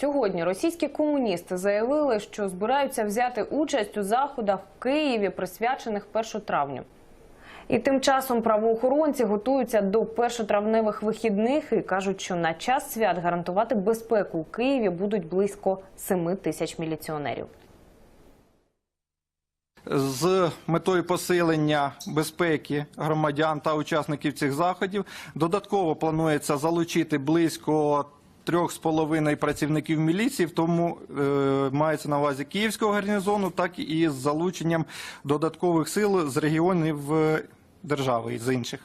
Сьогодні російські комуністи заявили, що збираються взяти участь у заходах в Києві, присвячених 1 травню. І тим часом правоохоронці готуються до першотравневих вихідних і кажуть, що на час свят гарантувати безпеку у Києві будуть близько 7 тисяч міліціонерів. з метою посилення безпеки громадян та учасників цих заходів. Додатково планується залучити близько трьох з половиною працівників міліції, в тому е, мається на увазі Київського гарнізону, так і з залученням додаткових сил з регіонів е, держави і з інших.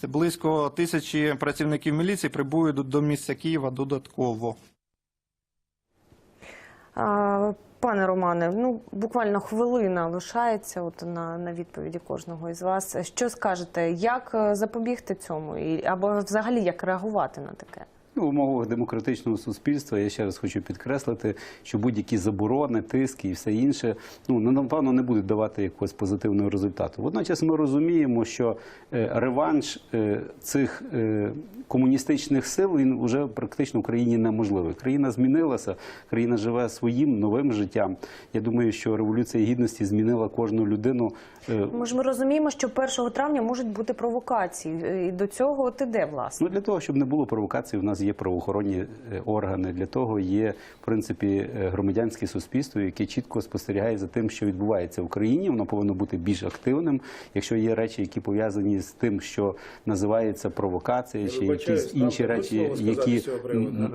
Це близько тисячі працівників міліції прибують до- до місця Києва додатково. А, Пане Романе, ну буквально хвилина лишається от на, на відповіді кожного із вас. Що скажете, як е, запобігти цьому, і або взагалі як реагувати на таке? В умовах демократичного суспільства я ще раз хочу підкреслити, що будь-які заборони, тиски і все інше, ну ну, напевно, не будуть давати якогось позитивного результату. Водночас ми розуміємо, що е, реванш е, цих е, комуністичних сил він вже практично в країні неможливий. Країна змінилася, країна живе своїм новим життям. Я думаю, що революція гідності змінила кожну людину. Ми ж ми розуміємо, що 1 травня можуть бути провокації, і до цього от іде власне. Ну для того, щоб не було провокацій, у нас є правоохоронні е, органи. Для того є в принципі е, громадянське суспільство, яке чітко спостерігає за тим, що відбувається в країні. Воно повинно бути більш активним. Якщо є речі, які пов'язані з тим, що називається провокація, чи якісь інші речі, які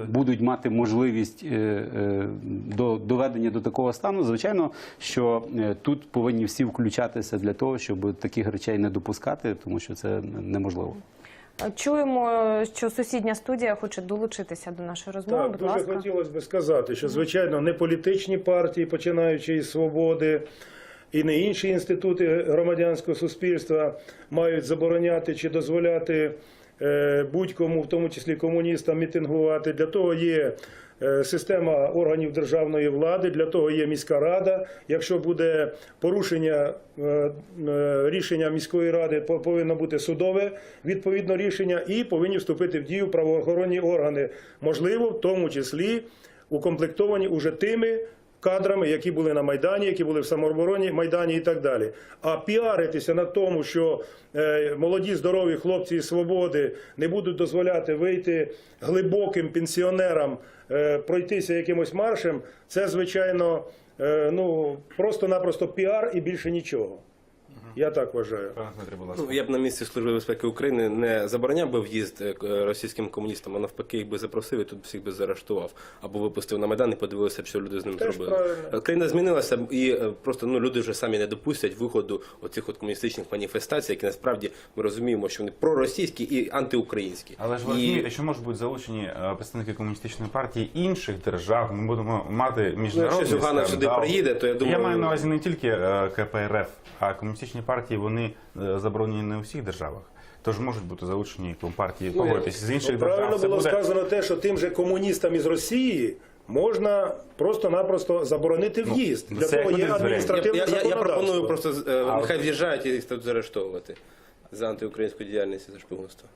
будуть мати можливість е, до доведення до такого стану, звичайно, що тут повинні всі включатися для того, щоб таких речей не допускати, тому що це неможливо. Чуємо, що сусідня студія хоче долучитися до нашої розмови. Так, Будь дуже ласка. хотілося б сказати, що звичайно не політичні партії, починаючи із свободи, і не інші інститути громадянського суспільства мають забороняти чи дозволяти будь-кому, в тому числі комуністам, мітингувати. Для того є е, система органів державної влади, для того є міська рада. Якщо буде порушення е, е, рішення міської ради, по- повинно бути судове відповідно рішення, і повинні вступити в дію правоохоронні органи. Можливо, в тому числі укомплектовані уже тими кадрами, які були на Майдані, які були в самообороні Майдані і так далі. А піаритися на тому, що е, молоді здорові хлопці і свободи не будуть дозволяти вийти глибоким пенсіонерам, е, пройтися якимось маршем, це звичайно е, ну просто-напросто піар і більше нічого. Я так вважаю. Ну, я б на місці Служби безпеки України не забороняв би в'їзд е, російським комуністам, а навпаки їх би запросив і тут всіх би заарештував. Або випустив на Майдан і подивилися, б, що люди з ним Теж зробили. правильно. Е, Країна змінилася, і е, просто ну, люди вже самі не допустять виходу оцих от комуністичних маніфестацій, які насправді ми розуміємо, що вони проросійські і антиукраїнські. Але ж ви І- розумієте, що можуть бути залучені е, представники комуністичної партії інших держав. Ми будемо мати міжнародний якщо Зюганов сюди приїде, то я думаю- я маю на увазі не тільки е, КПРФ, а комуністичні партії вони е, заборонені не у всіх державах. Тож можуть бути залучені компартії Ну, я- погодитись з інших Ну, держав. правильно Це було буде сказано те, що тим же комуністам із Росії можна просто-напросто заборонити в'їзд. ну, Для того є адміністративне я, я, я пропоную просто е, А нехай в'їжджають і їх тут заарештовувати за антиукраїнську діяльність і за шпигунство.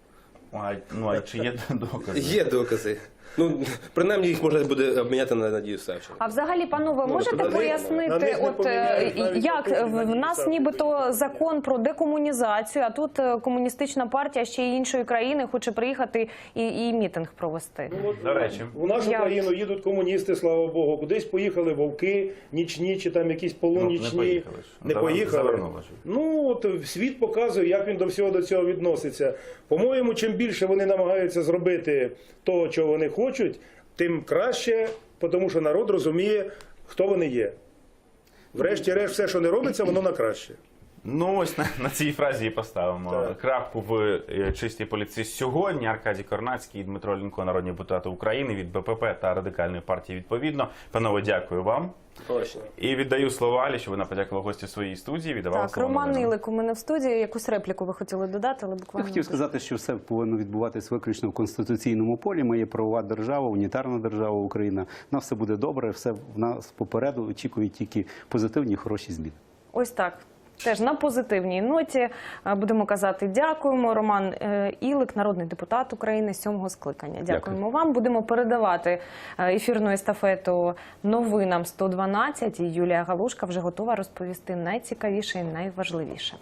а, ну а чи є докази? Є докази. Ну, принаймні їх можна буде обміняти на Надію Савченко. А взагалі, панове, можете на на пояснити, них не от поміняють е, навіть як такої в в нас написати. нібито закон про декомунізацію, а тут е, комуністична партія ще й іншої країни хоче приїхати і, і мітинг провести. До речі, В нашу Я- країну їдуть комуністи, слава Богу. Кудись поїхали вовки, нічні чи там якісь полунічні. Ну, не поїхали ж. Не поїхали. завернули ж. Ну от світ показує, як він до всього до цього відноситься. По-моєму, чим більше вони намагаються зробити того, чого вони хочуть, тим краще, тому що народ розуміє, хто вони є. Врешті-решт, все, що не робиться, воно на краще. Ну ось на, на цій фразі і поставимо Так. крапку в е, чистій поліції сьогодні. Аркадій Корнацький Дмитро Лінко, народні депутати України від БПП та радикальної партії. Відповідно, панове, дякую вам. Точно. І віддаю слово Алі, що вона подякувала гості своїй студії. Віддавала Так, слово Роман. Ілик у мене в студії. Якусь репліку ви хотіли додати, але Я буквально хотів сказати, що все повинно відбуватись виключно в конституційному полі. Ми є правова держава, унітарна держава Україна. На все буде добре, все в нас попереду очікують тільки позитивні, хороші зміни. ось так. Теж на позитивній ноті е, будемо казати дякуємо. Роман е, Ілик, народний депутат України сьомого скликання. Дякуємо вам. Будемо передавати е, ефірну естафету новинам 112. І Юлія Галушка вже готова розповісти найцікавіше і найважливіше.